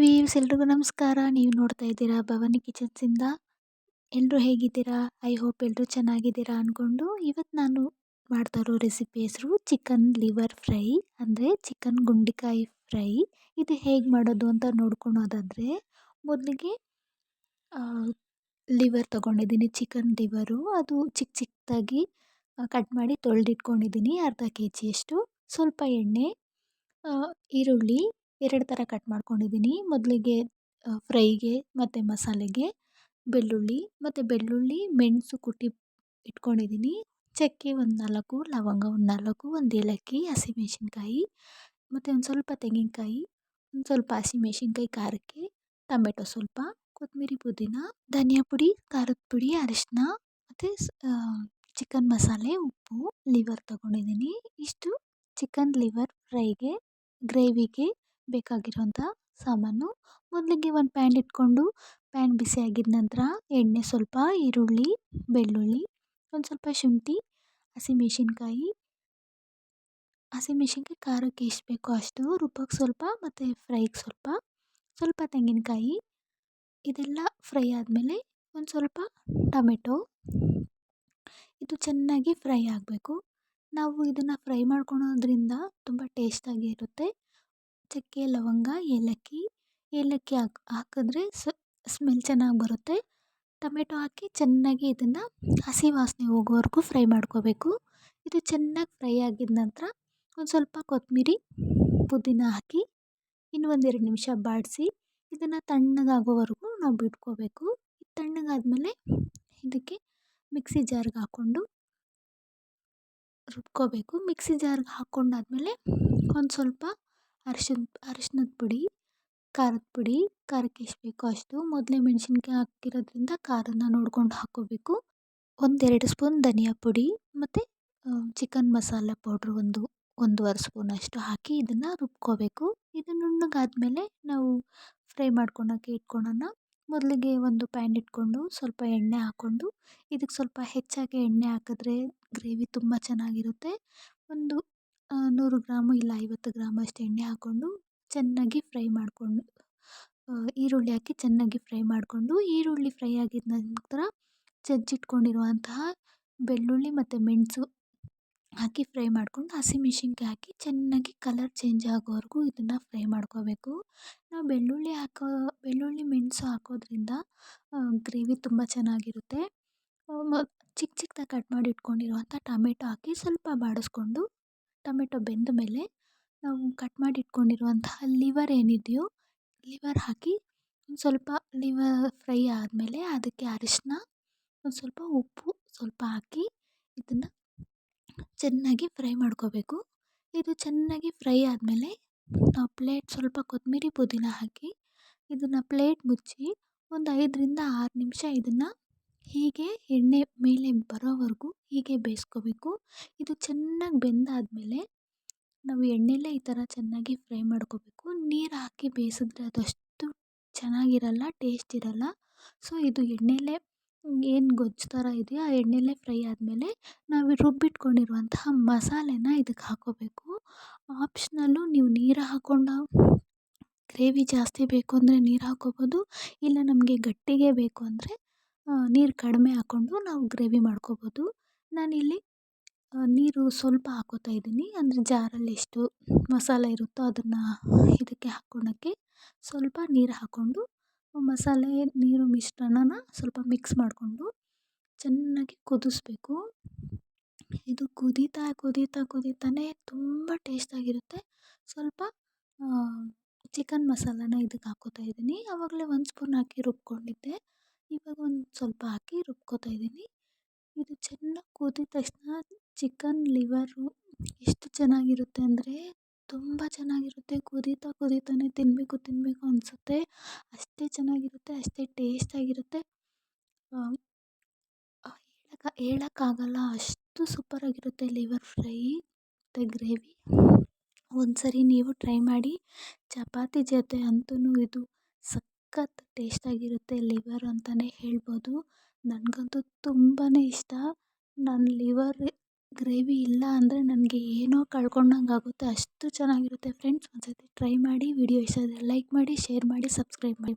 Views ಎಲ್ರಿಗೂ ನಮಸ್ಕಾರ. ನೀವು ನೋಡ್ತಾ ಇದ್ದೀರಾ ಭವಾನಿ ಕಿಚನ್ಸಿಂದ. ಎಲ್ಲರೂ ಹೇಗಿದ್ದೀರಾ? ಐ ಹೋಪ್ ಎಲ್ಲರೂ ಚೆನ್ನಾಗಿದ್ದೀರಾ ಅಂದ್ಕೊಂಡು ಇವತ್ತು ನಾನು ಮಾಡ್ತಾ ಇರೋ ರೆಸಿಪಿ ಹೆಸರು ಚಿಕನ್ ಲಿವರ್ ಫ್ರೈ ಅಂದರೆ ಚಿಕನ್ ಗುಂಡಿಕಾಯಿ ಫ್ರೈ. ಇದು ಹೇಗೆ ಮಾಡೋದು ಅಂತ ನೋಡ್ಕೊಳೋದಾದರೆ ಮೊದಲಿಗೆ ಲಿವರ್ ತೊಗೊಂಡಿದ್ದೀನಿ ಚಿಕನ್ ಲಿವರು. ಅದು ಚಿಕ್ಕ ಚಿಕ್ಕದಾಗಿ ಕಟ್ ಮಾಡಿ ತೊಳೆದಿಟ್ಕೊಂಡಿದ್ದೀನಿ ಅರ್ಧ ಕೆ ಜಿಯಷ್ಟು. ಸ್ವಲ್ಪ ಎಣ್ಣೆ ಈರುಳ್ಳಿ ಎರಡು ಥರ ಕಟ್ ಮಾಡ್ಕೊಂಡಿದ್ದೀನಿ. ಮೊದಲಿಗೆ ಫ್ರೈಗೆ ಮತ್ತು ಮಸಾಲೆಗೆ ಬೆಳ್ಳುಳ್ಳಿ ಮತ್ತು ಬೆಳ್ಳುಳ್ಳಿ, ಮೆಣಸು ಕುಟ್ಟಿ ಇಟ್ಕೊಂಡಿದ್ದೀನಿ. ಚಕ್ಕೆ ಒಂದು ನಾಲ್ಕು, ಲವಂಗ ಒಂದು ನಾಲ್ಕು, ಒಂದು ಏಲಕ್ಕಿ, ಹಸಿಮೆಣ್ಸಿನ್ಕಾಯಿ ಮತ್ತು ಒಂದು ಸ್ವಲ್ಪ ತೆಂಗಿನಕಾಯಿ, ಒಂದು ಸ್ವಲ್ಪ ಹಸಿಮೆಣ್ಸಿನ್ಕಾಯಿ, ಖಾರಕ್ಕೆ ಟೊಮೆಟೊ ಸ್ವಲ್ಪ ಕೊತ್ತಂಬರಿ ಪುದೀನ, ಧನಿಯಾ ಪುಡಿ, ಖಾರದ ಪುಡಿ ಅರಿಶಿನ ಮತ್ತು ಚಿಕನ್ ಮಸಾಲೆ, ಉಪ್ಪು, ಲಿವರ್ ತೊಗೊಂಡಿದ್ದೀನಿ. ಇಷ್ಟು ಚಿಕನ್, ಲಿವರ್, ಫ್ರೈಗೆ, ಗ್ರೇವಿಗೆ ಬೇಕಾಗಿರೋಂಥ ಸಾಮಾನು. ಮೊದಲಿಗೆ ಒಂದು ಪ್ಯಾನ್ ಇಟ್ಕೊಂಡು ಪ್ಯಾನ್ ಬಿಸಿ ಆಗಿದ ನಂತರ ಎಣ್ಣೆ ಸ್ವಲ್ಪ, ಈರುಳ್ಳಿ, ಬೆಳ್ಳುಳ್ಳಿ, ಒಂದು ಸ್ವಲ್ಪ ಶುಂಠಿ, ಹಸಿಮೆಣ್ಸಿನ್ಕಾಯಿ. ಹಸಿಮೆಣ್ಸಿನ್ಕಾಯಿ ಖಾರಕ್ಕೆ ಎಷ್ಟು ಬೇಕೋ ಅಷ್ಟು ರುಬ್ಬಕ್ಕೆ ಸ್ವಲ್ಪ ಮತ್ತು ಫ್ರೈಗೆ ಸ್ವಲ್ಪ ಸ್ವಲ್ಪ ತೆಂಗಿನಕಾಯಿ. ಇದೆಲ್ಲ ಫ್ರೈ ಆದಮೇಲೆ ಒಂದು ಸ್ವಲ್ಪ ಟೊಮೆಟೊ. ಇದು ಚೆನ್ನಾಗಿ ಫ್ರೈ ಆಗಬೇಕು. ನಾವು ಇದನ್ನು ಫ್ರೈ ಮಾಡ್ಕೊಳೋದ್ರಿಂದ ತುಂಬ ಟೇಸ್ಟಾಗಿ ಇರುತ್ತೆ. ಚಕ್ಕೆ ಲವಂಗ, ಏಲಕ್ಕಿ ಏಲಕ್ಕಿ ಹಾಕಿ, ಹಾಕಿದ್ರೆ ಸ್ಮೆಲ್ ಚೆನ್ನಾಗಿ ಬರುತ್ತೆ. ಟೊಮೆಟೊ ಹಾಕಿ ಚೆನ್ನಾಗಿ ಇದನ್ನು ಹಸಿ ವಾಸನೆ ಹೋಗೋವರೆಗೂ ಫ್ರೈ ಮಾಡ್ಕೋಬೇಕು. ಇದು ಚೆನ್ನಾಗಿ ಫ್ರೈ ಆಗಿದ ನಂತರ ಒಂದು ಸ್ವಲ್ಪ ಕೊತ್ತಂಬರಿ ಪುದೀನ ಹಾಕಿ ಇನ್ನು ಒಂದೆರಡು ನಿಮಿಷ ಬಾಡಿಸಿ ಇದನ್ನು ತಣ್ಣಗಾಗೋವರೆಗೂ ನಾವು ಬಿಟ್ಕೋಬೇಕು. ತಣ್ಣಗಾದಮೇಲೆ ಇದಕ್ಕೆ ಮಿಕ್ಸಿ ಜಾರ್ಗೆ ಹಾಕ್ಕೊಂಡು ರುಬ್ಕೋಬೇಕು. ಮಿಕ್ಸಿ ಜಾರ್ಗೆ ಹಾಕ್ಕೊಂಡಾದ್ಮೇಲೆ ಒಂದು ಸ್ವಲ್ಪ ಅರ್ಶಿನ, ಅರಿಶಿಣದ ಪುಡಿ, ಖಾರದ ಪುಡಿ, ಖಾರಕ್ಕೆ ಎಷ್ಟು ಬೇಕೋ ಅಷ್ಟು. ಮೊದಲೇ ಮೆಣಸಿನ್ಕಾಯಿ ಹಾಕಿರೋದ್ರಿಂದ ಖಾರನ ನೋಡ್ಕೊಂಡು ಹಾಕ್ಕೋಬೇಕು ಒಂದೆರಡು ಸ್ಪೂನ್ ಧನಿಯಾ ಪುಡಿ ಮತ್ತು ಚಿಕನ್ ಮಸಾಲ ಪೌಡ್ರ್ ಒಂದು, ಒಂದೂವರೆ ಸ್ಪೂನ್ ಅಷ್ಟು ಹಾಕಿ ಇದನ್ನು ರುಬ್ಕೋಬೇಕು. ಇದು ನುಣ್ಣಗಾದಮೇಲೆ ನಾವು ಫ್ರೈ ಮಾಡ್ಕೊಳಕ್ಕೆ ಇಟ್ಕೊಳೋಣ. ಮೊದಲಿಗೆ ಒಂದು ಪ್ಯಾನ್ ಇಟ್ಕೊಂಡು ಸ್ವಲ್ಪ ಎಣ್ಣೆ ಹಾಕ್ಕೊಂಡು ಇದಕ್ಕೆ ಸ್ವಲ್ಪ ಹೆಚ್ಚಾಗಿ ಎಣ್ಣೆ ಹಾಕಿದ್ರೆ ಗ್ರೇವಿ ತುಂಬ ಚೆನ್ನಾಗಿರುತ್ತೆ. ಒಂದು ನೂರು ಗ್ರಾಮು ಇಲ್ಲ ಐವತ್ತು ಗ್ರಾಮ್ ಅಷ್ಟು ಎಣ್ಣೆ ಹಾಕ್ಕೊಂಡು ಚೆನ್ನಾಗಿ ಫ್ರೈ ಮಾಡಿಕೊಂಡು ಈರುಳ್ಳಿ ಹಾಕಿ ಚೆನ್ನಾಗಿ ಫ್ರೈ ಮಾಡಿಕೊಂಡು, ಈರುಳ್ಳಿ ಫ್ರೈ ಆಗಿದ ನಂತರ ಜಜ್ಜಿಟ್ಕೊಂಡಿರುವಂತಹ ಬೆಳ್ಳುಳ್ಳಿ ಮತ್ತು ಮೆಣಸು ಹಾಕಿ ಫ್ರೈ ಮಾಡಿಕೊಂಡು ಹಸಿಮೆಣ್ಸಿನ್ಕಾಯಿ ಹಾಕಿ ಚೆನ್ನಾಗಿ ಕಲರ್ ಚೇಂಜ್ ಆಗೋವರೆಗೂ ಇದನ್ನು ಫ್ರೈ ಮಾಡ್ಕೋಬೇಕು. ನಾವು ಬೆಳ್ಳುಳ್ಳಿ ಹಾಕೋ, ಬೆಳ್ಳುಳ್ಳಿ ಮೆಣಸು ಹಾಕೋದ್ರಿಂದ ಗ್ರೇವಿ ತುಂಬ ಚೆನ್ನಾಗಿರುತ್ತೆ. ಚಿಕ್ಕ ಚಿಕ್ಕದಾಗಿ ಕಟ್ ಮಾಡಿ ಇಟ್ಕೊಂಡಿರುವಂಥ ಟಮೆಟೊ ಹಾಕಿ ಸ್ವಲ್ಪ ಬಾಡಿಸ್ಕೊಂಡು ಟಮೆಟೊ ಬೆಂದ ಮೇಲೆ ನಾವು ಕಟ್ ಮಾಡಿ ಇಟ್ಕೊಂಡಿರುವಂತಹ ಲಿವರ್ ಏನಿದೆಯೋ, ಲಿವರ್ ಹಾಕಿ ಒಂದು ಸ್ವಲ್ಪ ಲಿವರ್ ಫ್ರೈ ಆದಮೇಲೆ ಅದಕ್ಕೆ ಅರಿಶಿನ ಒಂದು ಸ್ವಲ್ಪ ಉಪ್ಪು ಸ್ವಲ್ಪ ಹಾಕಿ ಇದನ್ನು ಚೆನ್ನಾಗಿ ಫ್ರೈ ಮಾಡ್ಕೋಬೇಕು. ಇದು ಚೆನ್ನಾಗಿ ಫ್ರೈ ಆದಮೇಲೆ ನಾವು ಪ್ಲೇಟ್ ಸ್ವಲ್ಪ ಕೊತ್ತಂಬರಿ ಪುದೀನ ಹಾಕಿ ಇದನ್ನು ಪ್ಲೇಟ್ ಮುಚ್ಚಿ ಒಂದು ಐದರಿಂದ ಆರು ನಿಮಿಷ ಇದನ್ನು ಹೀಗೆ ಎಣ್ಣೆ ಮೇಲೆ ಬರೋವರೆಗೂ ಹೀಗೆ ಬೇಯಿಸ್ಕೋಬೇಕು. ಇದು ಚೆನ್ನಾಗಿ ಬೆಂದಾದಮೇಲೆ ನಾವು ಎಣ್ಣೆಲೇ ಈ ಥರ ಚೆನ್ನಾಗಿ ಫ್ರೈ ಮಾಡ್ಕೋಬೇಕು. ನೀರು ಹಾಕಿ ಬೇಯಿಸಿದ್ರೆ ಅದಷ್ಟು ಚೆನ್ನಾಗಿರಲ್ಲ, ಟೇಸ್ಟ್ ಇರಲ್ಲ. ಸೊ, ಇದು ಎಣ್ಣೆಲೇ ಏನು ಗೊಜ್ಜು ಥರ ಇದೆಯೋ ಆ ಎಣ್ಣೆಲೇ ಫ್ರೈ ಆದಮೇಲೆ ನಾವು ರುಬ್ಬಿಟ್ಕೊಂಡಿರುವಂತಹ ಮಸಾಲೆನ ಇದಕ್ಕೆ ಹಾಕ್ಕೋಬೇಕು ಆಪ್ಷನಲ್ಲು ನೀವು ನೀರು ಹಾಕ್ಕೊಂಡು ಗ್ರೇವಿ ಜಾಸ್ತಿ ಬೇಕು ಅಂದರೆ ನೀರು ಹಾಕ್ಕೋಬೋದು ಇಲ್ಲ ನಮಗೆ ಗಟ್ಟಿಗೆ ಬೇಕು ಅಂದರೆ ನೀರು ಕಡಿಮೆ ಹಾಕ್ಕೊಂಡು ನಾವು ಗ್ರೇವಿ ಮಾಡ್ಕೊಬೋದು. ನಾನಿಲ್ಲಿ ನೀರು ಸ್ವಲ್ಪ ಹಾಕ್ಕೋತಾ ಇದ್ದೀನಿ. ಅಂದರೆ ಜಾರಲ್ಲಿ ಎಷ್ಟು ಮಸಾಲೆ ಇರುತ್ತೋ ಅದನ್ನು ಇದಕ್ಕೆ ಹಾಕ್ಕೊಳಕ್ಕೆ ಸ್ವಲ್ಪ ನೀರು ಹಾಕ್ಕೊಂಡು, ಮಸಾಲೆ, ನೀರು ಮಿಶ್ರಣನ ಸ್ವಲ್ಪ ಮಿಕ್ಸ್ ಮಾಡಿಕೊಂಡು ಚೆನ್ನಾಗಿ ಕುದಿಸ್ಬೇಕು. ಇದು ಕುದೀತಾ ಕುದೀತಾ ಕುದೀತಾನೆ ತುಂಬ ಟೇಸ್ಟಾಗಿರುತ್ತೆ ಸ್ವಲ್ಪ ಚಿಕನ್ ಮಸಾಲನ ಇದಕ್ಕೆ ಹಾಕೋತಾ ಇದ್ದೀನಿ. ಆವಾಗಲೇ ಒಂದು ಸ್ಪೂನ್ ಹಾಕಿ ರುಬ್ಕೊಂಡಿದ್ದೆ. ಇವಾಗ ಒಂದು ಸ್ವಲ್ಪ ಹಾಕಿ ರುಬ್ಕೋತಾ ಇದ್ದೀನಿ. ಇದು ಚೆನ್ನಾಗಿ ಕುದಿದ ತಕ್ಷಣ ಚಿಕನ್ ಲಿವರು ಎಷ್ಟು ಚೆನ್ನಾಗಿರುತ್ತೆ ಅಂದರೆ ತುಂಬ ಚೆನ್ನಾಗಿರುತ್ತೆ. ಕುದೀತಾ ಕುದೀತಾನೇ ತಿನ್ನಬೇಕು ತಿನ್ನಬೇಕು ಅನಿಸುತ್ತೆ. ಅಷ್ಟೇ ಚೆನ್ನಾಗಿರುತ್ತೆ, ಅಷ್ಟೇ ಟೇಸ್ಟಾಗಿರುತ್ತೆ ಹೇಳಕ್ಕೆ ಹೇಳಕ್ಕಾಗಲ್ಲ, ಅಷ್ಟು ಸೂಪರಾಗಿರುತ್ತೆ ಲಿವರ್ ಫ್ರೈ ಮತ್ತು ಗ್ರೇವಿ ಒಂದು ಸರಿ ನೀವು ಟ್ರೈ ಮಾಡಿ, ಚಪಾತಿ ಜೊತೆ ಅಂತೂ ಇದು ಸಖತ್ ಟೇಸ್ಟಾಗಿರುತ್ತೆ ಲಿವರ್ ಅಂತಲೇ ಹೇಳ್ಬೋದು. ನನಗಂತೂ ತುಂಬಾ ಇಷ್ಟ. ನಾನು ಲಿವರ್ ಗ್ರೇವಿ ಇಲ್ಲ ಅಂದರೆ ನನಗೆ ಏನೋ ಕಳ್ಕೊಂಡಂಗೆ ಆಗುತ್ತೆ. ಅಷ್ಟು ಚೆನ್ನಾಗಿರುತ್ತೆ ಫ್ರೆಂಡ್ಸ್. ಒಂದು ಸರ್ತಿ ಟ್ರೈ ಮಾಡಿ, ವಿಡಿಯೋ ಇಷ್ಟ ಆದರೆ ಲೈಕ್ ಮಾಡಿ, ಶೇರ್ ಮಾಡಿ, ಸಬ್ಸ್ಕ್ರೈಬ್ ಮಾಡಿ.